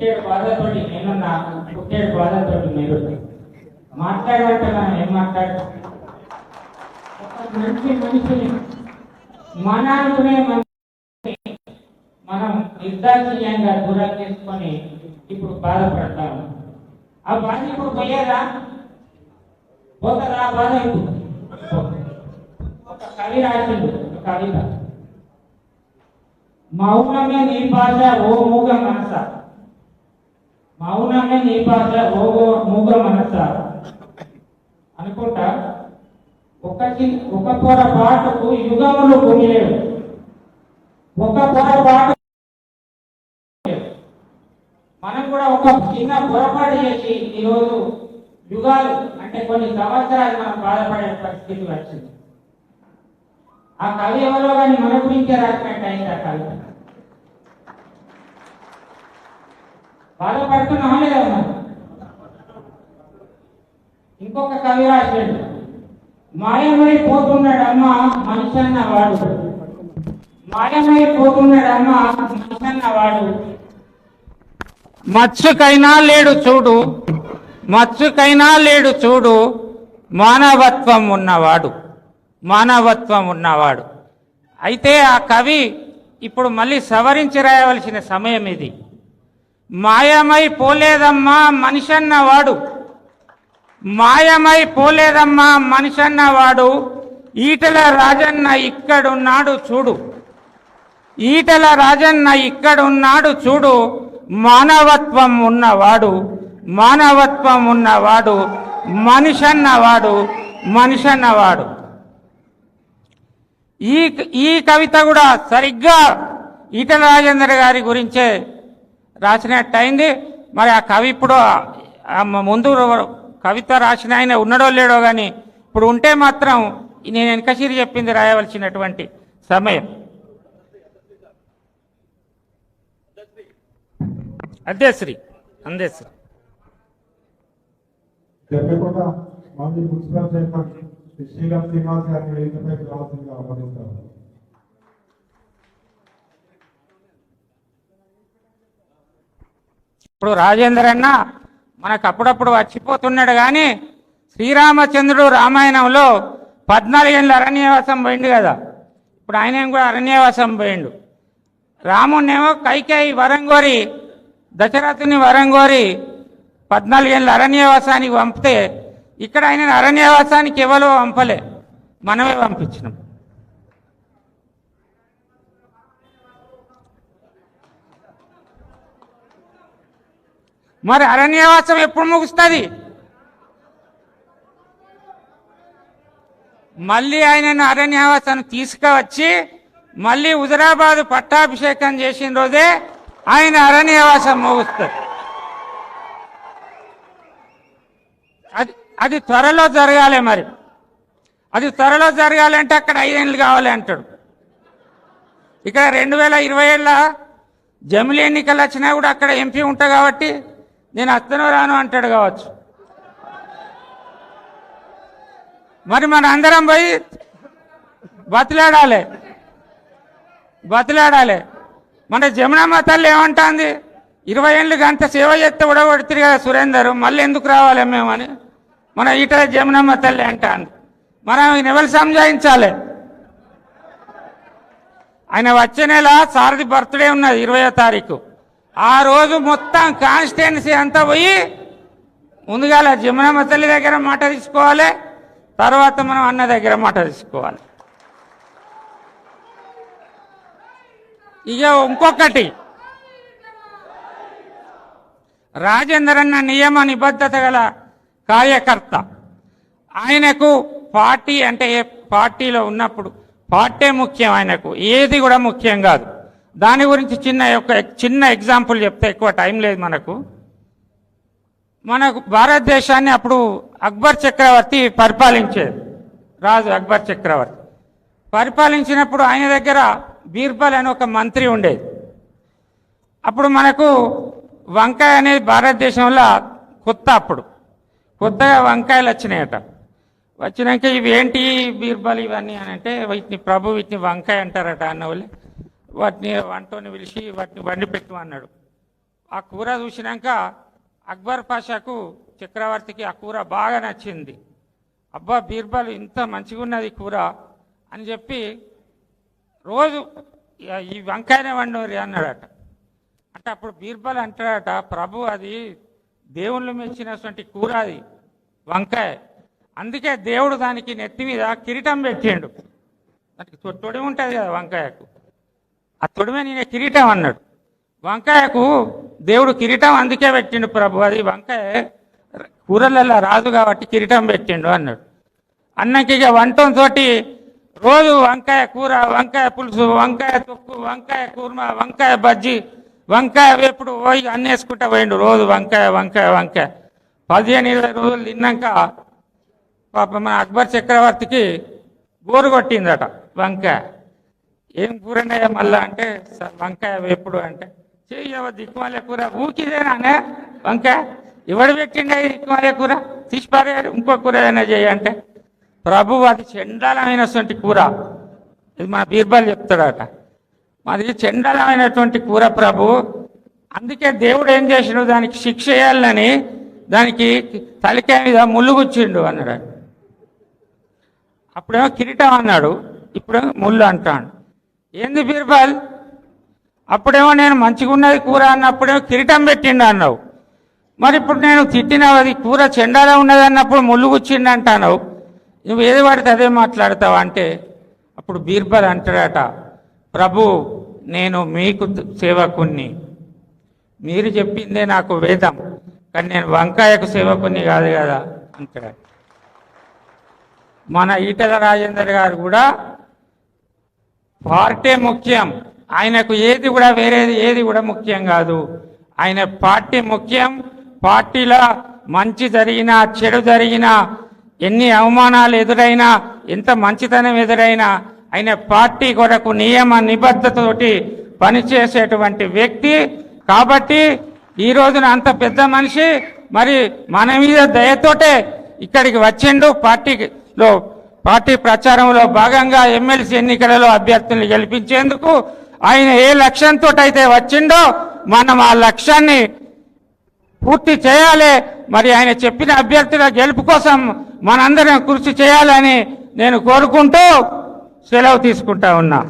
పుట్టేడు బాధతోటి నేనున్నా పుట్టేడు బాధతోటి మీరు మాట్లాడాలంటే మనం ఏం మాట్లాడతాం? మంచి మనిషిని మన అనుకునే మనిషిని మనం నిర్దాక్షిణ్యంగా దూరం చేసుకొని ఇప్పుడు బాధపడతాము ఆ బాధ ఇప్పుడు పోయేదా? పోతుందా బాధ ఇప్పుడు? ఒక కవి రాసిండు ఒక కవిత. మౌనమే నీ భాష ఓ మూగ మనస మౌనమే నీ పాత్ర ఓగో మూగ మనస అనుకుంటా ఒక చి- ఒక పొరపాటుకు యుగములు పొగిలేవు ఒక పొర పాట మనం కూడా ఒక చిన్న పొరపాటు చేసి ఈరోజు యుగాలు అంటే కొన్ని సంవత్సరాలు మనం బాధపడే పరిస్థితి వచ్చింది. ఆ కవి ఎవరో కానీ మన గురించే రాసినట్టు అయింది ఆ కవిత? బాధపడుతున్నామా లేదా ఇంకొక కవి రాశాడు మాయమైపోతున్నాడమ్మ మనిషి అన్న వాడు మాయమైపోతున్నాడమ్మ మనిషి అన్న వాడు మత్స్సుకైనా లేడు చూడు మత్స్సుకైనా లేడు చూడు మానవత్వం ఉన్నవాడు మానవత్వం ఉన్నవాడు. అయితే ఆ కవి ఇప్పుడు మళ్ళీ సవరించి రాయవలసిన సమయం ఇది. మాయమై పోలేదమ్మా మనిషి అన్నవాడు మాయమై పోలేదమ్మా మనిషి అన్నవాడు ఈటల రాజన్న ఇక్కడున్నాడు చూడు. ఈటల రాజన్న ఇక్కడున్నాడు చూడు. మానవత్వం ఉన్నవాడు మానవత్వం ఉన్నవాడు మనిషి అన్నవాడు మనిషి అన్నవాడు ఈ ఈ కవిత కూడా సరిగ్గా ఈటల రాజేంద్ర గారి గురించే రాసినట్టయింది మరి ఆ కవి ఇప్పుడు ముందు కవిత రాసిన ఆయన ఉన్నాడో లేడో కానీ ఇప్పుడు ఉంటే మాత్రం నేను వెనకసిరి చెప్పింది రాయవలసినటువంటి సమయం. అధ్యశ్రీ అందేశ్రీ. చెప్పకుండా మాజీ మున్సిపల్ చైర్మన్ శ్రీ శ్రీరామ్ శ్రీనివాస్ గారిని వేదికపైకి రావాల్సిందిగా ఆహ్వానిస్తారు ఇప్పుడు రాజేంద్ర అన్న మనకు అప్పుడప్పుడు వచ్చిపోతున్నాడు కానీ శ్రీరామచంద్రుడు రామాయణంలో పద్నాలుగేళ్ళు అరణ్యవాసం పోయిండు కదా. ఇప్పుడు ఆయన కూడా అరణ్యవాసం పోయిండు. రాముణ్ణేమో కైకేయి వరంగోరి దశరథుని వరంగోరి పద్నాలుగేళ్ళు అరణ్యవాసానికి పంపితే ఇక్కడ ఆయన అరణ్యవాసానికి ఎవరో పంపలే? మనమే పంపించినాం. మరి అరణ్యవాసం ఎప్పుడు ముగుస్తుంది? మళ్ళీ ఆయనను అరణ్యవాసాన్ని తీసుకువచ్చి మళ్ళీ హుజరాబాద్ పట్టాభిషేకం చేసిన రోజే ఆయన అరణ్యవాసం ముగుస్తుంది. అది అది త్వరలో జరగాలి మరి. అది త్వరలో జరగాలంటే అక్కడ ఐదేళ్ళు కావాలి అంటాడు. ఇక్కడ రెండు వేల ఇరవై ఏళ్ళ జమిలీ ఎన్నికలు వచ్చినా కూడా అక్కడ ఎంపీ ఉంటా కాబట్టి నేను అత్తను రాను అంటాడు కావచ్చు. మరి మన అందరం పోయి బతిలాడాలి. బతిలాడాలి. మన జమునమ్మ తల్లి ఏమంటుంది? ఇరవై ఏళ్ళు గంట సేవ చేస్తే ఉడగొడుతుంది కదా సురేందర్ మళ్ళీ ఎందుకు రావాలి మేమని మన ఈట జమునమ్మ తల్లి అంటాను మనం ఈయన ఎవరు సంజాయించాలి. ఆయన వచ్చే నెల సారథి బర్త్డే ఉన్నది ఇరవయో తారీఖు. ఆ రోజు మొత్తం కాన్స్టిట్యున్సీ అంతా పోయి ముందుగాల జమునమ్మ తల్లి దగ్గర మాట తీసుకోవాలి తర్వాత మనం అన్న దగ్గర మాట తీసుకోవాలి. ఇక ఇంకొకటి రాజేందర్ అన్న నియమ నిబద్ధత గల కార్యకర్త. ఆయనకు పార్టీ అంటే ఏ పార్టీలో ఉన్నప్పుడు పార్టీ ముఖ్యం ఆయనకు ఏది కూడా ముఖ్యం కాదు. దాని గురించి చిన్న ఒక చిన్న ఎగ్జాంపుల్ చెప్తే ఎక్కువ టైం లేదు మనకు. మనకు భారతదేశాన్ని అప్పుడు అక్బర్ చక్రవర్తి పరిపాలించేది. రాజు అక్బర్ చక్రవర్తి. పరిపాలించినప్పుడు ఆయన దగ్గర బీర్బల్ అని ఒక మంత్రి ఉండేది. అప్పుడు మనకు వంకాయ అనేది భారతదేశంలో కొత్త అప్పుడు. కొత్తగా వంకాయలు వచ్చినాయట. వచ్చినాక ఇవి ఏంటి బీర్బల్ ఇవన్నీ అని అంటే వీటిని ప్రభు వీటిని వంకాయ అంటారట అన్న వాళ్ళు వాటిని వంటని పిలిచి వాటిని వండి పెట్టు అన్నాడు. ఆ కూర చూసినాక అక్బర్ పాషాకు చక్రవర్తికి ఆ కూర బాగా నచ్చింది. అబ్బా బీర్బల్ ఇంత మంచిగా ఉన్నది కూర అని చెప్పి రోజు ఈ వంకాయనే వండోరి అన్నాడట. అంటే అప్పుడు బీర్బల్ అంటాడట ప్రభు అది దేవుళ్ళు మెచ్చినటువంటి కూర అది వంకాయ. అందుకే దేవుడు దానికి నెత్తి మీద కిరీటం పెట్టిండు. దానికి తొ- ఉంటుంది కదా వంకాయకు. ఆ తొడిమే నేను కిరీటం అన్నాడు. వంకాయకు దేవుడు కిరీటం అందుకే పెట్టిండు ప్రభు. అది వంకాయ కూరలలో రాదు కాబట్టి కిరీటం పెట్టిండు అన్నాడు. అన్నకి ఇక వంటంతోటి రోజు వంకాయ కూర వంకాయ పులుసు వంకాయ తొక్కు వంకాయ కూర్మ వంకాయ బజ్జి వంకాయ వేపుడు పోయి అన్నేసుకుంటా పోయిండు రోజు వంకాయ వంకాయ వంకాయ. పదిహేను ఇరవై రోజులు తిన్నాక పాప మన అక్బర్ చక్రవర్తికి బోరు కొట్టిందట వంకాయ. ఏం కూరనయ్యా మళ్ళా అంటే వంకాయ వేపుడు అంటే. చెయ్యవ దిక్కుమాలే కూర. ఊకిదేనానే వంకాయ. ఎవడు పెట్టిండే దిక్కుమాలే కూర? తీసిపారే ఇంకో కూర ఏదైనా చేయంటే ప్రభు అది చండాలమైనటువంటి కూర. ఇది మా బీర్బల్ చెప్తాడట. మాది చండాలమైనటువంటి కూర ప్రభు. అందుకే దేవుడు ఏం చేసిండు? దానికి శిక్ష చేయాలని దానికి తలికాయ మీద ముళ్ళుగుచ్చిండు అన్నాడు. అప్పుడేమో కిరీటం అన్నాడు. ఇప్పుడేమో ముళ్ళు అంటాడు. ఏంది బీర్బల్? అప్పుడేమో నేను మంచిగా ఉన్నది కూర అన్నప్పుడేమో కిరీటం పెట్టిండు అన్నావు. మరి ఇప్పుడు నేను తిట్టినావు అది కూర చెండాలా ఉన్నది అన్నప్పుడు ముళ్ళు గుచ్చిండు అంటావు నువ్వు ఏది పడితే అదే మాట్లాడతావు అంటే అప్పుడు బీర్బల్ అంటాడట ప్రభు నేను మీకు సేవకుణ్ణి. మీరు చెప్పిందే నాకు వేదం కానీ నేను వంకాయకు సేవకుని కాదు కదా అంటాడు. మన ఈటల రాజేందర్ గారు కూడా పార్టీ ముఖ్యం. ఆయనకు ఏది కూడా వేరేది ఏది కూడా ముఖ్యం కాదు. ఆయన పార్టీ ముఖ్యం. పార్టీలో మంచి జరిగినా చెడు జరిగినా ఎన్ని అవమానాలు ఎదురైనా ఎంత మంచితనం ఎదురైనా ఆయన పార్టీ కొరకు నియమ నిబద్ధతతోటి పనిచేసేటువంటి వ్యక్తి. కాబట్టి ఈ రోజున అంత పెద్ద మనిషి మరి మన మీద దయతోటే ఇక్కడికి వచ్చిండు పార్టీలో పార్టీ ప్రచారంలో భాగంగా ఎమ్మెల్సీ ఎన్నికలలో అభ్యర్థుల్ని గెలిపించేందుకు ఆయన ఏ లక్ష్యంతో అయితే వచ్చిండో మనం ఆ లక్ష్యాన్ని పూర్తి చేయాలి. మరి ఆయన చెప్పిన అభ్యర్థుల గెలుపు కోసం మనందరం కృషి చేయాలని నేను కోరుకుంటూ సెలవు తీసుకుంటా ఉన్నా.